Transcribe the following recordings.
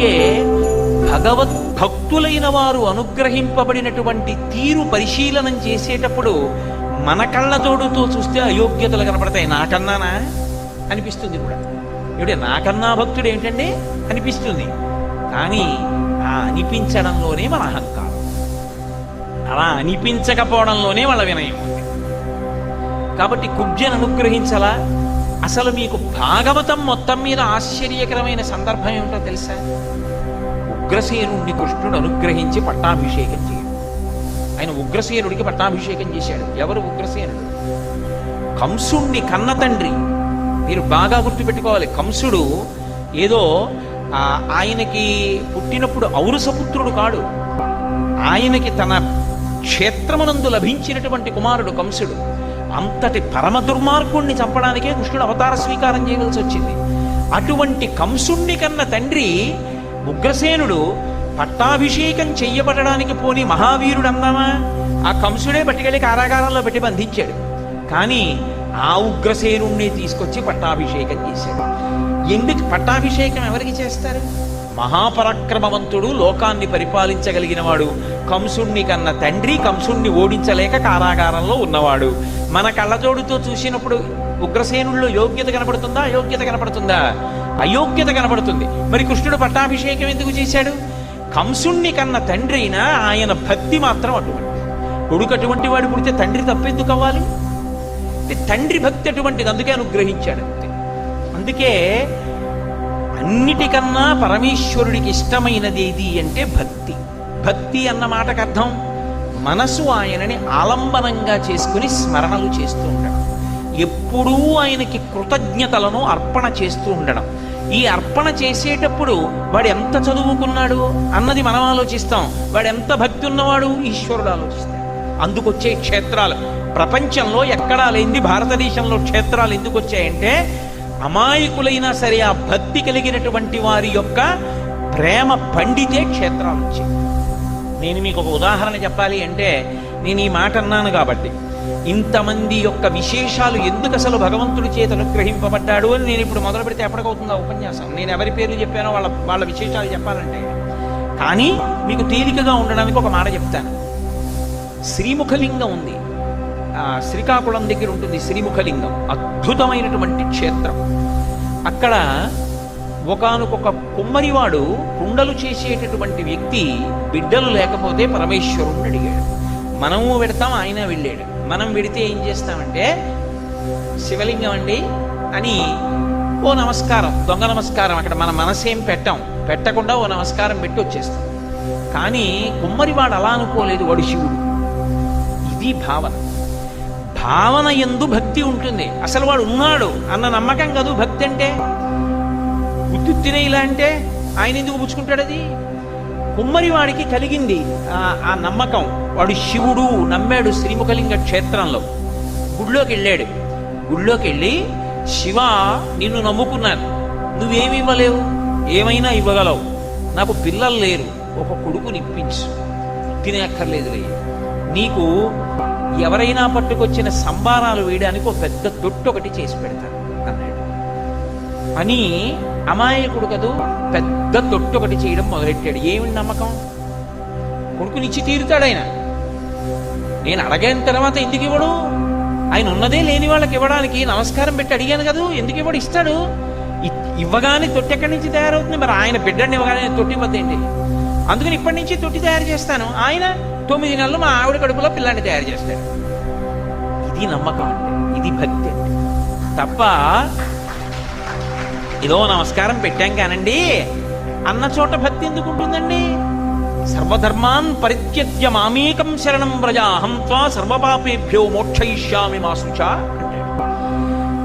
అందుకే భగవత్ భక్తులైన వారు అనుగ్రహింపబడినటువంటి తీరు పరిశీలనం చేసేటప్పుడు మన కళ్ళతోడుతో చూస్తే అయోగ్యతలు కనపడతాయి. నాకన్నానా? అనిపిస్తుంది కూడా. ఏమిటి? నాకన్నా భక్తుడు ఏమిటండి? అనిపిస్తుంది. కానీ ఆ అనిపించడంలోనే మన అహంకారం. అలా అనిపించకపోవడంలోనే వాళ్ళ వినయం ఉంది. కాబట్టి కుబ్జను అనుగ్రహించాలా? అసలు మీకు భాగవతం మొత్తం మీద ఆశ్చర్యకరమైన సందర్భం ఏమిటో తెలుసా? ఉగ్రసేనుడిని కృష్ణుడు అనుగ్రహించి పట్టాభిషేకం చేయడు. ఆయన ఉగ్రసేనుడికి పట్టాభిషేకం చేశాడు. ఎవరు ఉగ్రసేనుడు? కంసుణ్ణి కన్న తండ్రి. మీరు బాగా గుర్తుపెట్టుకోవాలి. కంసుడు ఏదో ఆయనకి పుట్టినప్పుడు ఔరసపుత్రుడు కాడు. ఆయనకి తన క్షేత్రమునందు లభించినటువంటి కుమారుడు కంసుడు. అంతటి పరమ దుర్మార్గుణ్ణి చంపడానికే కృష్ణుడు అవతార స్వీకారం చేయవలసి వచ్చింది. అటువంటి కంసుణ్ణి కన్న తండ్రి ఉగ్రసేనుడు పట్టాభిషేకం చెయ్యబడడానికి పోని మహావీరుడు అందామా ఆ కంసుడే పట్టుకెళ్ళి కారాగారంలో పెట్టి బంధించాడు. కానీ ఆ ఉగ్రసేనుణ్ణి తీసుకొచ్చి పట్టాభిషేకం చేశాడు. ఎందుకు పట్టాభిషేకం ఎవరికి చేస్తారు? మహాపరాక్రమవంతుడు లోకాన్ని పరిపాలించగలిగినవాడు. కంసుణ్ణి కన్న తండ్రి కంసుణ్ణి ఓడించలేక కారాగారంలో ఉన్నవాడు. మన కళ్ళజోడుతో చూసినప్పుడు ఉగ్రసేనుల్లో యోగ్యత కనపడుతుందా అయోగ్యత కనపడుతుందా అయోగ్యత కనపడుతుంది మరి కృష్ణుడు పట్టాభిషేకం ఎందుకు చేశాడు? కంసుణ్ణి కన్న తండ్రి అయినా ఆయన భక్తి మాత్రం అటువంటి. కొడుకు అటువంటి వాడు పుడితే తండ్రి తప్పెందుకు అవ్వాలి? తండ్రి భక్తి అటువంటిది అందుకే అనుగ్రహించాడు. అంతే అందుకే అన్నిటికన్నా పరమేశ్వరుడికి ఇష్టమైనది ఏది అంటే భక్తి. భక్తి అన్న మాటకు అర్థం? మనసు ఆయనని ఆలంబనంగా చేసుకుని స్మరణలు చేస్తూ ఉండడం. ఎప్పుడూ ఆయనకి కృతజ్ఞతలను అర్పణ చేస్తూ ఉండడం. ఈ అర్పణ చేసేటప్పుడు వాడు ఎంత చదువుకున్నాడు అన్నది మనం ఆలోచిస్తాం. వాడు ఎంత భక్తి ఉన్నవాడు ఈశ్వరుడు ఆలోచిస్తాడు. అందుకొచ్చే క్షేత్రాలు. ప్రపంచంలో ఎక్కడా లేనిది భారతదేశంలో క్షేత్రాలు ఎందుకు వచ్చాయంటే అమాయకులైనా సరే ఆ భక్తి కలిగినటువంటి వారి యొక్క ప్రేమ పండితే క్షేత్రాలు వచ్చాయి నేను మీకు ఒక ఉదాహరణ చెప్పాలి అంటే నేను ఈ మాట అన్నాను కాబట్టి ఇంతమంది యొక్క విశేషాలు ఎందుకు అసలు భగవంతుడి చేత అనుగ్రహింపబడ్డాడు అని నేను ఇప్పుడు మొదలు పెడితే ఎప్పటికవుతుందా ఉపన్యాసం? నేను ఎవరి పేర్లు చెప్పానో వాళ్ళ వాళ్ళ విశేషాలు చెప్పాలంటే. కానీ మీకు తేలికగా ఉండడానికి ఒక మాట చెప్తాను. శ్రీముఖలింగం ఉంది. శ్రీకాకుళం దగ్గర ఉంటుంది శ్రీముఖలింగం. అద్భుతమైనటువంటి క్షేత్రం. అక్కడ ఒకనకొక కుమ్మరివాడు కుండలు చేసేటటువంటి వ్యక్తి బిడ్డలు లేకపోతే పరమేశ్వరుణ్ణి అడిగాడు. మనము పెడతాం ఆయన వెళ్ళాడు. మనం వెడితే ఏం చేస్తామంటే శివలింగం అండి అని ఓ నమస్కారం దొంగ నమస్కారం అక్కడ మన మనసేం పెట్టాం. పెట్టకుండా ఓ నమస్కారం పెట్టి వచ్చేస్తాం. కానీ కుమ్మరివాడు అలా అనుకోలేదు వాడు శివుడు. ఇది భావన. భావన ఎందు భక్తి ఉంటుంది. అసలు వాడు ఉన్నాడు అన్న నమ్మకం కాదు భక్తి అంటే. ఉత్తుత్తిన ఇలా అంటే ఆయన ఎందుకు పుచ్చుకుంటాడు అది? కుమ్మరి వాడికి కలిగింది ఆ- నమ్మకం. వాడు శివుడు నమ్మాడు శ్రీముఖలింగ క్షేత్రంలో. గుడిలోకి వెళ్ళాడు. గుడిలోకి వెళ్ళి శివ నిన్ను నమ్ముకున్నాను. నువ్వేమి ఇవ్వలేవు? ఏమైనా ఇవ్వగలవు? నాకు పిల్లలు లేరు. ఒక కొడుకుని ఇప్పించు. తినేక్కర్లేదు నీకు ఎవరైనా పట్టుకొచ్చిన సంబారాలు వేయడానికి ఒక పెద్ద తొట్టు ఒకటి చేసి పెడతాను అన్నాడు. అని అమాయకుడు కదూ పెద్ద తొట్టు ఒకటి చేయడం మొదలెట్టాడు. ఏమి నమ్మకం? కొడుకునిచ్చి తీరుతాడు ఆయన. నేను అడగైన తర్వాత ఎందుకు ఇవ్వడు? ఆయన ఉన్నదే లేని వాళ్ళకి ఇవ్వడానికి నమస్కారం పెట్టి అడిగాను కదూ ఎందుకు ఇవ్వడు? ఇస్తాడు. ఇవ్వగానే తొట్టి ఎక్కడి నుంచి తయారవుతుంది? మరి ఆయన బిడ్డని ఇవ్వగానే తొట్టి ఇవ్వద్దేంటి అందుకని ఇప్పటి నుంచి తొట్టి తయారు చేస్తాను. ఆయన తొమ్మిది నెలలు మా ఆవిడ కడుపులో పిల్లాన్ని తయారు చేస్తాడు ఇది నమ్మకం అంటే ఇది భక్తి అంటే తప్ప ఏదో నమస్కారం పెట్టాం కానండి. అన్న చోట భక్తి ఎందుకు ఉంటుందండి సర్వధర్మాన్ పరిత్యజ్య మామేకం శరణం వ్రజ త్వా సర్వపాపేభ్యో మోక్షయిష్యామి మాసుచ అంటాడు.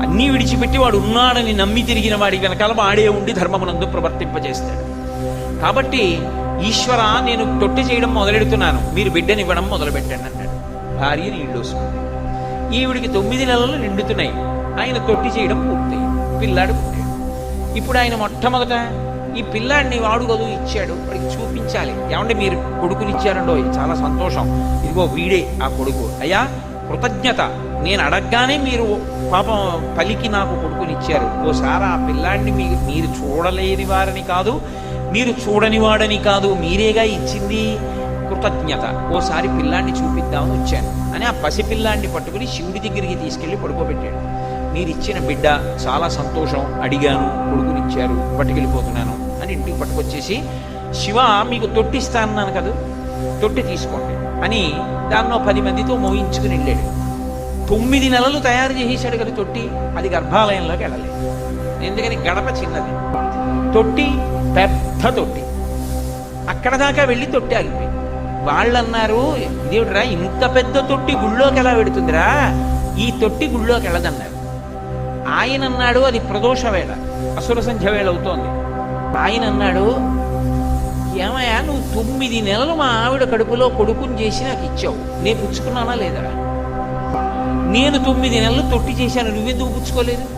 అన్నీ విడిచిపెట్టి వాడు ఉన్నాడని నమ్మి తిరిగిన వాడి వెనకాల వాడే ఉండి ధర్మమునందు ప్రవర్తింపజేస్తాడు. కాబట్టి ఈశ్వర నేను తొట్టి చేయడం మొదలెడుతున్నాను. మీరు బిడ్డనివ్వడం మొదలు అన్నాడు. భార్య నీళ్ళు వస్తుంది. ఈవిడికి తొమ్మిది నెలలు నిండుతున్నాయి. ఆయన తొట్టి చేయడం పూర్తయింది పిల్లాడు పుట్టాడు. ఇప్పుడు ఆయన మొట్టమొదట ఈ పిల్లాడిని వాడు గదు ఇచ్చాడు. వాడికి చూపించాలి. ఏమంటే మీరు కొడుకునిచ్చారండో? చాలా సంతోషం. ఇదిగో వీడే ఆ కొడుకు. అయ్యా కృతజ్ఞత. నేను అడగగానే మీరు పాపం పలికి నాకు కొడుకునిచ్చారు. ఓసారి ఆ పిల్లాడిని మీ మీరు చూడలేని వారిని కాదు మీరు చూడని వాడని కాదు మీరేగా ఇచ్చింది? కృతజ్ఞత. ఓసారి పిల్లాన్ని చూపిద్దామని వచ్చాను. అని ఆ పసిపిల్లాన్ని పట్టుకుని శివుడి దగ్గరికి తీసుకెళ్ళి పడుకోబెట్టాడు. మీరు ఇచ్చిన బిడ్డ చాలా సంతోషం. అడిగాను. కొడుకునిచ్చారు పట్టుకెళ్ళిపోతున్నాను. అని ఇంటికి పట్టుకొచ్చేసి శివ మీకు తొట్టిస్తా అన్నాను కదా. తొట్టి తీసుకోండి. అని దాన్నో పది మందితో మోయించుకుని వెళ్ళాడు. తొమ్మిది నెలలు తయారు చేసేసాడు కదా తొట్టి. అది గర్భాలయంలోకి వెళ్ళలేదు. ఎందుకని? గడప చిన్నది. తొట్టి పెద్ద తొట్టి అక్కడ దాకా వెళ్ళి తొట్టి ఆగిపోయి వాళ్ళు అన్నారు దేవుడురా ఇంత పెద్ద తొట్టి గుళ్ళోకి ఎలా పెడుతుందిరా ఈ తొట్టి గుళ్ళోకి వెళ్ళదన్నారు. ఆయన అన్నాడు అది ప్రదోష వేళ అసుర సంధ్య వేళ అవుతోంది. ఆయన అన్నాడు ఏమయ్యా నువ్వు తొమ్మిది నెలలు మా ఆవిడ కడుపులో కొడుకుని చేసి నాకు ఇచ్చావు. నేను పుచ్చుకున్నానా లేదా? నేను తొమ్మిది నెలలు తొట్టి చేశాను. నువ్వెందుకు పుచ్చుకోలేదు?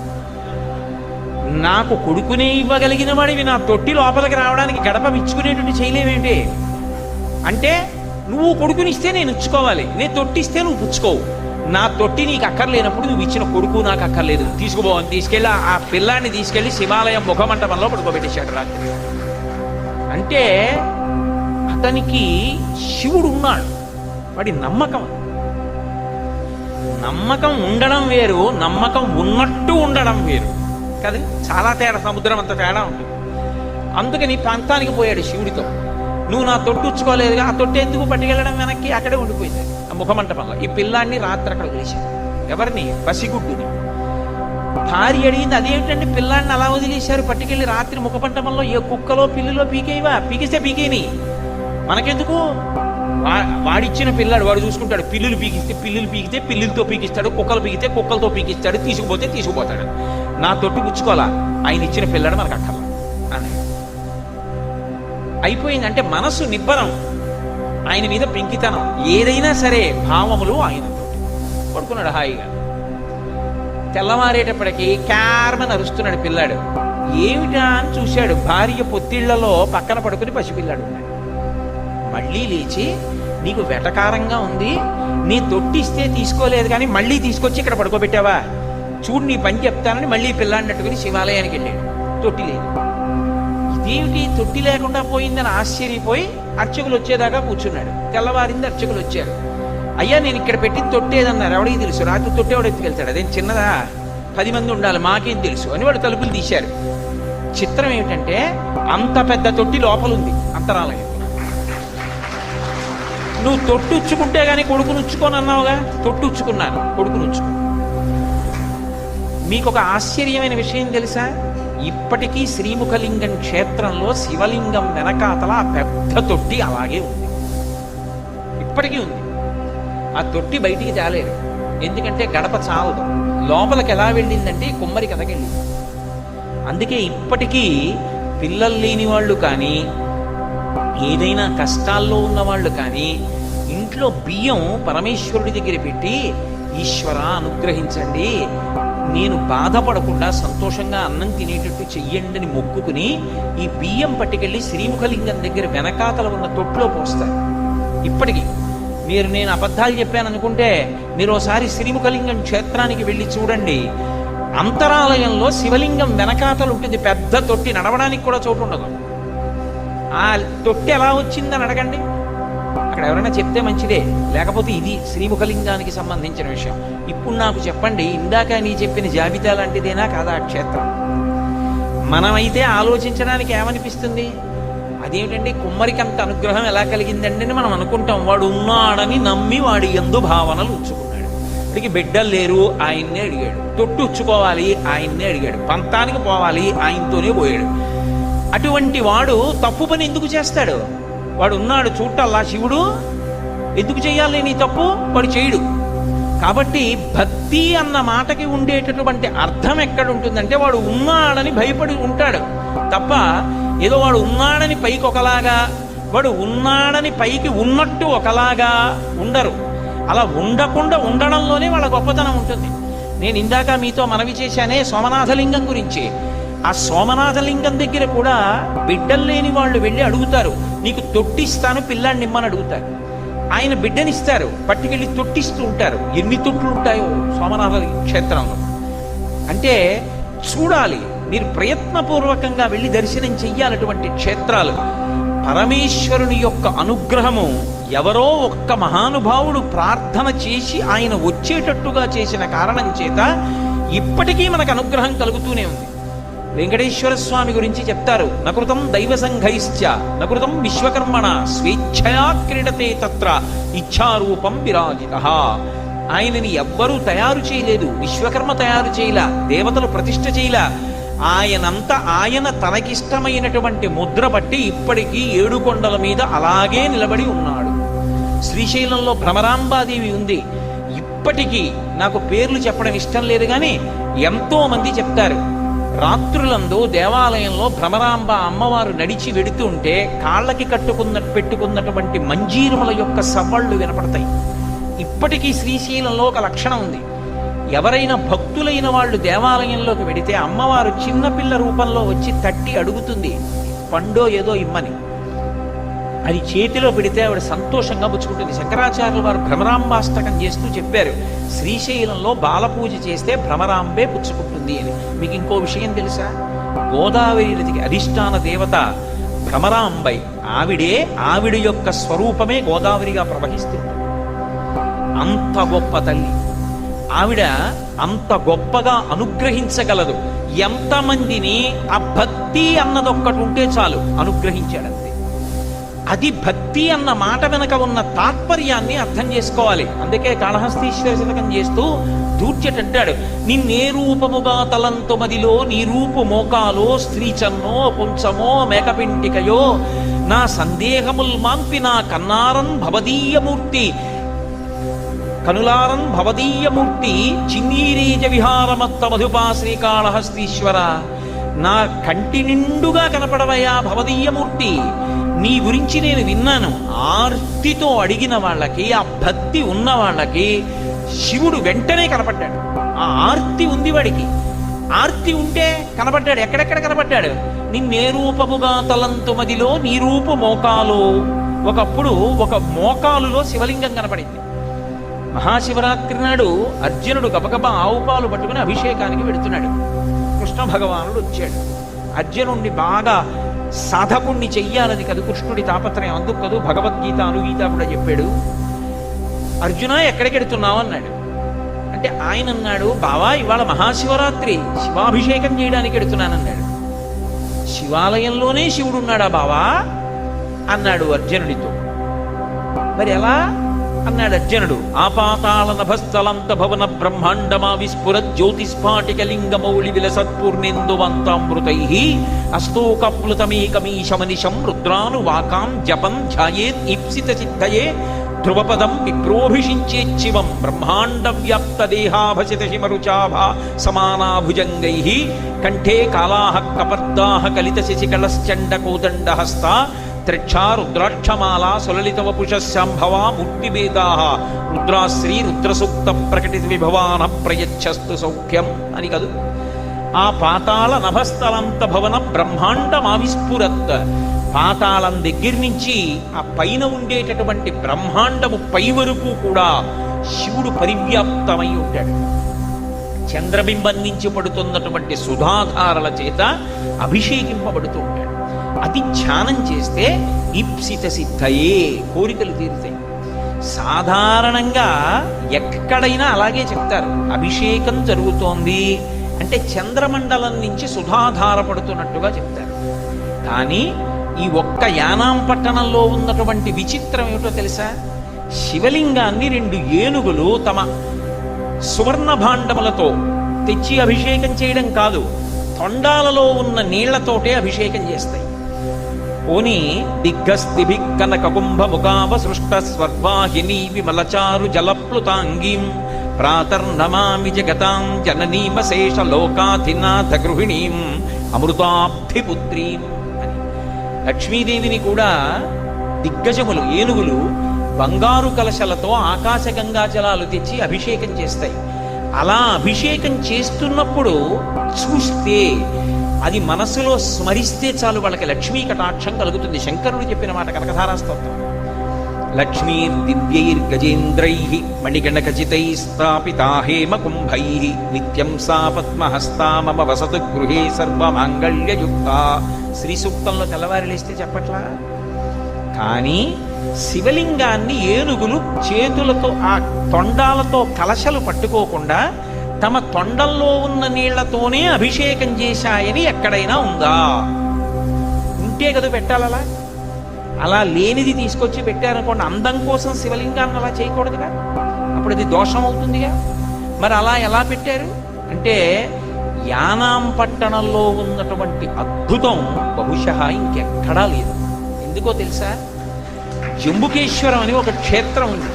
నాకు కొడుకునే ఇవ్వగలిగిన వాడివి నా తొట్టి లోపలికి రావడానికి గడప ఇచ్చుకునేటువంటి చేయలేవేంటి అంటే నువ్వు కొడుకునిస్తే నేను ఇచ్చుకోవాలి. నేను తొట్టిస్తే నువ్వు పుచ్చుకోవు. నా తొట్టి నీకు అక్కర్లేనప్పుడు నువ్వు ఇచ్చిన కొడుకు నాకు అక్కర్లేదు. తీసుకుపోవని తీసుకెళ్ళి ఆ పిల్లాన్ని తీసుకెళ్ళి శివాలయం ముఖమంటపంలో పడుకోబెట్టేశాడు రాత్రి. అంటే అతనికి శివుడు ఉన్నాడు. వాడి నమ్మకం నమ్మకం ఉండడం వేరు నమ్మకం ఉన్నట్టు ఉండడం వేరు. కదా చాలా తేడా సముద్రం అంత తేడా ఉంటుంది అందుకని ప్రాంతానికి పోయాడు శివుడితో. నువ్వు నా తొట్టు ఉచ్చుకోలేదుగా ఆ తొట్టు ఎందుకు పట్టుకెళ్ళడం వెనక్కి? అక్కడే ఉండిపోయింది. ఆ ముఖమంటపంలో. ఈ పిల్లాన్ని రాత్రి అక్కడ వదిలేశాడు. ఎవరిని? పసిగుడ్డుని. భార్య అడిగింది అదేమిటంటే పిల్లాన్ని అలా వదిలేశారు? పట్టుకెళ్ళి రాత్రి ముఖమంటపంలో ఏ కుక్కలో పిల్లిలో పీకేవా? పీకిస్తే పీకేని. మనకెందుకు? వా- వాడిచ్చిన పిల్లాడు వాడు చూసుకుంటాడు. పిల్లులు పీకిస్తే పిల్లులు పీకితే పిల్లులతో పీకిస్తాడు కుక్కలు పీకితే కుక్కలతో పీకిస్తాడు తీసుకుపోతే తీసుకుపోతాడు. నా తొట్టు పుచ్చుకోవాలా ఆయన ఇచ్చిన పిల్లాడు మనకు అక్కర్లా. అని. అయిపోయిందంటే మనసు నిబ్బరం. ఆయన మీద పెంకితనం. ఏదైనా సరే భావములు ఆయనతో పడుకున్నాడు హాయిగా. తెల్లవారేటప్పటికి క్యార్మని అరుస్తున్నాడు పిల్లాడు. ఏమిటా అని చూశాడు. భార్య పొత్తిళ్ళలో పక్కన పడుకుని పసిపిల్లాడు ఉన్నాడు. మళ్ళీ లేచి నీకు వెటకారంగా ఉంది. నీ తొట్టిస్తే తీసుకోలేదు కానీ మళ్ళీ తీసుకొచ్చి ఇక్కడ పడుకోబెట్టావా? చూడు నీ పని చెప్తానని మళ్ళీ పిల్లాడిని అట్టుకుని శివాలయానికి వెళ్ళాడు. తొట్టి లేదు. ఇదేమిటి? తొట్టి లేకుండా పోయిందని ఆశ్చర్యపోయి అర్చకులు వచ్చేదాకా కూర్చున్నాడు. తెల్లవారింది అర్చకులు వచ్చారు. అయ్యా నేను ఇక్కడ పెట్టి తొట్టేదన్నారు ఎవడికి తెలుసు? రాత్రి తొట్టేవాడు ఎత్తుకెళ్తాడు? అదేం చిన్నదా? పది మంది ఉండాలి మాకేం తెలుసు? అని వాడు తలుపులు తీశారు. చిత్రం ఏమిటంటే అంత పెద్ద తొట్టి లోపల ఉంది అంతరాలయం. నువ్వు తొట్టుచ్చుకుంటే గానీ కొడుకును ఉచ్చుకోను అన్నావుగా తొట్టుచ్చుకున్నాను కొడుకును ఉచ్చుకో. మీకు ఒక ఆశ్చర్యమైన విషయం తెలుసా? ఇప్పటికీ శ్రీముఖలింగం క్షేత్రంలో శివలింగం వెనకాతల ఆ పెద్ద తొట్టి అలాగే ఉంది. ఇప్పటికీ ఉంది. ఆ తొట్టి బయటికి తేలేదు. ఎందుకంటే గడప చాలదు. లోపలికి ఎలా వెళ్ళిందంటే కుమ్మరి కథకెళ్ళింది అందుకే ఇప్పటికీ పిల్లలు లేని వాళ్ళు కానీ ఏదైనా కష్టాల్లో ఉన్న వాళ్ళు కానీ ఇంట్లో బియ్యం పరమేశ్వరుడి దగ్గర పెట్టి ఈశ్వర అనుగ్రహించండి. నేను బాధపడకుండా సంతోషంగా అన్నం తినేటట్టు చెయ్యండి అని మొక్కుకుని ఈ బియ్యం పట్టుకెళ్ళి శ్రీముఖలింగం దగ్గర వెనకాతల ఉన్న తొట్టులో పోస్తారు ఇప్పటికీ మీరు నేను అబద్ధాలు చెప్పాను అనుకుంటే మీరు ఒకసారి శ్రీముఖలింగం క్షేత్రానికి వెళ్ళి చూడండి. అంతరాలయంలో శివలింగం వెనకాతలు ఉంటుంది పెద్ద తొట్టి నడవడానికి కూడా చోటు ఉండదు. ఆ తొట్టి ఎలా వచ్చిందని అడగండి. అక్కడ ఎవరైనా చెప్తే మంచిదే. లేకపోతే ఇది శ్రీముఖలింగానికి సంబంధించిన విషయం. ఇప్పుడు నాకు చెప్పండి ఇందాక నీ చెప్పిన జాబితా లాంటిదేనా కాదా ఆ క్షేత్రం? మనమైతే ఆలోచించడానికి ఏమనిపిస్తుంది? అదేమిటండి కుమ్మరికి అంత అనుగ్రహం ఎలా కలిగిందండి అని మనం అనుకుంటాం. వాడు ఉన్నాడని నమ్మి వాడి ఎందు భావనలు ఉంచుకున్నాడు. వాడికి బిడ్డలు లేరు ఆయన్నే అడిగాడు. తొట్టు ఉచ్చుకోవాలి ఆయన్నే అడిగాడు. పంతానికి పోవాలి ఆయనతోనే పోయాడు. అటువంటి వాడు తప్పు పని ఎందుకు చేస్తాడు? వాడు ఉన్నాడు చూడటల్లా శివుడు? ఎందుకు చేయాలి నీ తప్పు? వాడు చేయడు. కాబట్టి భక్తి అన్న మాటకి ఉండేటటువంటి అర్థం ఎక్కడ ఉంటుందంటే వాడు ఉన్నాడని భయపడి ఉంటాడు. తప్ప ఏదో వాడు ఉన్నాడని పైకి ఒకలాగా వాడు ఉన్నాడని పైకి ఉన్నట్టు ఒకలాగా ఉండరు. అలా ఉండకుండా ఉండడంలోనే వాళ్ళ గొప్పతనం ఉంటుంది. నేను ఇందాక మీతో మనవి చేశానే సోమనాథలింగం గురించి. ఆ సోమనాథలింగం దగ్గర కూడా బిడ్డలు లేని వాళ్ళు వెళ్ళి అడుగుతారు. నీకు తొట్టిస్తాను పిల్లాన్ని ఇమ్మని అడుగుతారు. ఆయన బిడ్డనిస్తారు పట్టుకెళ్ళి తొట్టిస్తూ ఉంటారు. ఎన్ని తొట్లు ఉంటాయో సోమనాథ క్షేత్రంలో. అంటే చూడాలి మీరు ప్రయత్నపూర్వకంగా వెళ్ళి దర్శనం చెయ్యాలటువంటి క్షేత్రాలు. పరమేశ్వరుని యొక్క అనుగ్రహము ఎవరో ఒక్క మహానుభావుడు ప్రార్థన చేసి ఆయన వచ్చేటట్టుగా చేసిన కారణం చేత ఇప్పటికీ మనకు అనుగ్రహం కలుగుతూనే ఉంది. వెంకటేశ్వర స్వామి గురించి చెప్తారు. నకృతం దైవ సంఘైశ్చ నకృతం విశ్వకర్మణ స్వేచ్ఛయా క్రీడతే తత్ర ఇచ్ఛారూపం విరాజిత. ఆయనని ఎవ్వరూ తయారు చేయలేదు విశ్వకర్మ తయారు చేయలా దేవతలు ప్రతిష్ఠ చేయలా. ఆయనంత ఆయన తనకిష్టమైనటువంటి ముద్ర బట్టి ఇప్పటికీ ఏడు కొండల మీద అలాగే నిలబడి ఉన్నాడు. శ్రీశైలంలో భ్రమరాంబాదేవి ఉంది. ఇప్పటికీ నాకు పేర్లు చెప్పడం ఇష్టం లేదు కానీ ఎంతో మంది చెప్తారు. రాత్రులందు దేవాలయంలో భ్రమరాంబ అమ్మవారు నడిచి వెడుతుంటే కాళ్ళకి కట్టుకున్న పెట్టుకున్నటువంటి మంజీరముల యొక్క సవ్వళ్ళు వినపడతాయి. ఇప్పటికీ శ్రీశైలంలో ఒక లక్షణం ఉంది. ఎవరైనా భక్తులైన వాళ్ళు దేవాలయంలోకి వెడితే అమ్మవారు చిన్నపిల్ల రూపంలో వచ్చి తట్టి అడుగుతుంది పండో ఏదో ఇమ్మని. అది చేతిలో పెడితే ఆవిడ సంతోషంగా పుచ్చుకుంటుంది. శంకరాచార్యులు వారు భ్రమరాంబాష్టకం చేస్తూ చెప్పారు శ్రీశైలంలో బాలపూజ చేస్తే భ్రమరాంబే పుచ్చుకుంటుంది అని. మీకు ఇంకో విషయం తెలుసా? గోదావరి నదికి అధిష్టాన దేవత భ్రమరాంబై ఆవిడే ఆవిడ యొక్క స్వరూపమే గోదావరిగా ప్రవహిస్తుంది. అంత గొప్ప తల్లి. ఆవిడ అంత గొప్పగా అనుగ్రహించగలదు. ఎంతమందిని ఆ భక్తి అన్నదొక్కటి ఉంటే చాలు అనుగ్రహించాడంతే. అది భక్తి అన్న మాట వెనక ఉన్న తాత్పర్యాన్ని అర్థం చేసుకోవాలి. అందుకే కాళహస్తీశ్వర శతకం చేస్తూ దూర్చటంటాడు నిన్నే రూపముగా తలంతు మదిలో నీ రూపు మోకాలో స్త్రీచన్నో పుంచమో మేకపింటికయో నా సందేహముల్ మాంపి నా కన్నారం భవదీయమూర్తి. కనులారం భవదీయమూర్తి చిన్నీరీజ విహారమత్త మధుపా శ్రీకాళహస్తీశ్వర నా కంటి నిండుగా కనపడవయా భవదీయమూర్తి. నీ గురించి నేను విన్నాను. ఆర్తితో అడిగిన వాళ్ళకి ఆ భక్తి ఉన్న వాళ్ళకి శివుడు వెంటనే కనపడ్డాడు. ఆ ఆర్తి ఉంది వాడికి. ఆర్తి ఉంటే కనపడ్డాడు. ఎక్కడెక్కడ కనపడ్డాడు? నిన్నే రూపముగా తలంతు మదిలో నీ రూపు మోకాలు. ఒకప్పుడు ఒక మోకాలులో శివలింగం కనపడింది. మహాశివరాత్రి నాడు అర్జునుడు గబగబా ఆవుపాలు పట్టుకుని అభిషేకానికి వెడుతున్నాడు. కృష్ణ భగవానుడు వచ్చాడు. అర్జునుడిని బాగా సాధకుణ్ణి చెయ్యాలని కదా కృష్ణుడి తాపత్రయం. అందుకు కదూ భగవద్గీత అనుగీత కూడా చెప్పాడు. అర్జున ఎక్కడికెడుతున్నావు అన్నాడు. అంటే ఆయన అన్నాడు బావా ఇవాళ మహాశివరాత్రి. శివాభిషేకం చేయడానికి ఎడుతున్నానన్నాడు. శివాలయంలోనే శివుడున్నాడా బావా? అన్నాడు అర్జునుడితో. మరి ఎలా? అన్నాడు అర్జునుడు. ఆపాతాళ నభస్థలంత భవన బ్రహ్మాండమా విస్ఫుర జ్యోతిస్ఫాటిక లింగమౌళి విలసత్పూర్ణేందువంతామృతై అస్తోకప్లుతమేకమీశమనిశం రుద్రాను వాకాం జపం ధ్యాయేత్ ఇప్సిత చిత్తయే ధ్రువపదం విప్రోభిషించేచ్చివం బ్రహ్మాండ వ్యాప్త దేహాభసిత శిమరుచాభ సమానాభుజంగై కంఠే కాళాహ కపర్దాహ కలిత శశికళశ్చండ కోదండ హస్త త్రిక్షా రుద్రాక్షమాల సులలిత వపుష శాంభవా రుద్రాశ్రీ రుద్రసూక్త ప్రకటిత విభవాన ప్రయచ్చస్తు సౌఖ్యం అని కదు. ఆ పాతాళ నభస్థలంత భవన బ్రహ్మాండమావిస్ఫురత్. పాతాళం దగ్గర నుంచి ఆ పైన ఉండేటటువంటి బ్రహ్మాండము పై వరకు కూడా శివుడు పరివ్యాప్తమై ఉంటాడు. చంద్రబింబం నుంచి పడుతున్నటువంటి సుధాధారల చేత అభిషేకింపబడుతూ అది ధ్యానం చేస్తే ఇప్సిత సిద్ధయే కోరికలు తీరుతాయి. సాధారణంగా ఎక్కడైనా అలాగే చెప్తారు అభిషేకం జరుగుతోంది అంటే చంద్రమండలం నుంచి సుధాధారపడుతున్నట్టుగా చెప్తారు. కానీ ఈ ఒక్క యానాం పట్టణంలో ఉన్నటువంటి విచిత్రం ఏమిటో తెలుసా? శివలింగాన్ని రెండు ఏనుగులు తమ సువర్ణ భాండములతో తెచ్చి అభిషేకం చేయడం కాదు తొండాలలో ఉన్న నీళ్ళతోటే అభిషేకం చేస్తాయి. పోని దిగ్గస్తిభి కనక కుంభ విమలచారు జలప్లుతాంగీం ప్రాతర్నమామి జగతాం జననీమశేష లోకాధినాథ గృహిణీం అమృతాబ్ధిపుత్రీం అని. లక్ష్మీదేవిని కూడా దిగ్గజములు ఏనుగులు బంగారు కలశలతో ఆకాశగంగా జలాలు తెచ్చి అభిషేకం చేస్తాయి. అలా అభిషేకం చేస్తున్నప్పుడు చూస్తే అది మనసులో స్మరిస్తే చాలు వాళ్ళకి లక్ష్మీ కటాక్షం కలుగుతుంది. శంకరుడు చెప్పిన మాట కనకధారా స్తోత్రం లక్ష్మీర్దివ్యైర్గజేంద్రై మణిగణఖచితై స్థాపితా హేమకుంభై నిత్యం సా పద్మహస్తా మమ వసతు గృహే సర్వమాంగళ్యయుక్త. శ్రీ సూక్తంలో తెల్లవారి లేస్తే చెప్పట్లా? కానీ శివలింగాన్ని ఏనుగులు చేతులతో ఆ తొండాలతో కలశలు పట్టుకోకుండా తమ తొండంలో ఉన్న నీళ్ళతోనే అభిషేకం చేశాయని ఎక్కడైనా ఉందా? ఉంటే కదా పెట్టాలలా అలా లేనిది తీసుకొచ్చి పెట్టారనుకోండి అందం కోసం శివలింగాన్ని అలా చేయకూడదుగా? అప్పుడు అది దోషం అవుతుందిగా? మరి అలా ఎలా పెట్టారు? అంటే యానాం పట్టణంలో ఉన్నటువంటి అద్భుతం బహుశ ఇంకెక్కడా లేదు. ఎందుకో తెలుసా? జంబుకేశ్వరం అని ఒక క్షేత్రం ఉంది.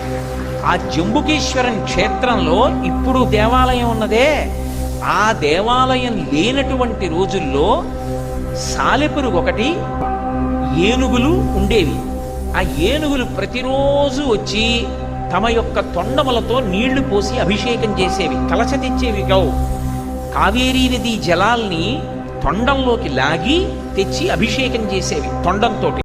ఆ జంబుకేశ్వరం క్షేత్రంలో ఇప్పుడు దేవాలయం ఉన్నదే. ఆ దేవాలయం లేనటువంటి రోజుల్లో సాలెపురుగు ఒకటి ఏనుగులు ఉండేవి. ఆ ఏనుగులు ప్రతిరోజు వచ్చి తమ యొక్క తొండములతో నీళ్ళు పోసి అభిషేకం చేసేవి కలశ తెచ్చేవి కావు. కావేరీ నది జలాల్ని తొండంలోకి లాగి తెచ్చి అభిషేకం చేసేవి తొండంతోటి.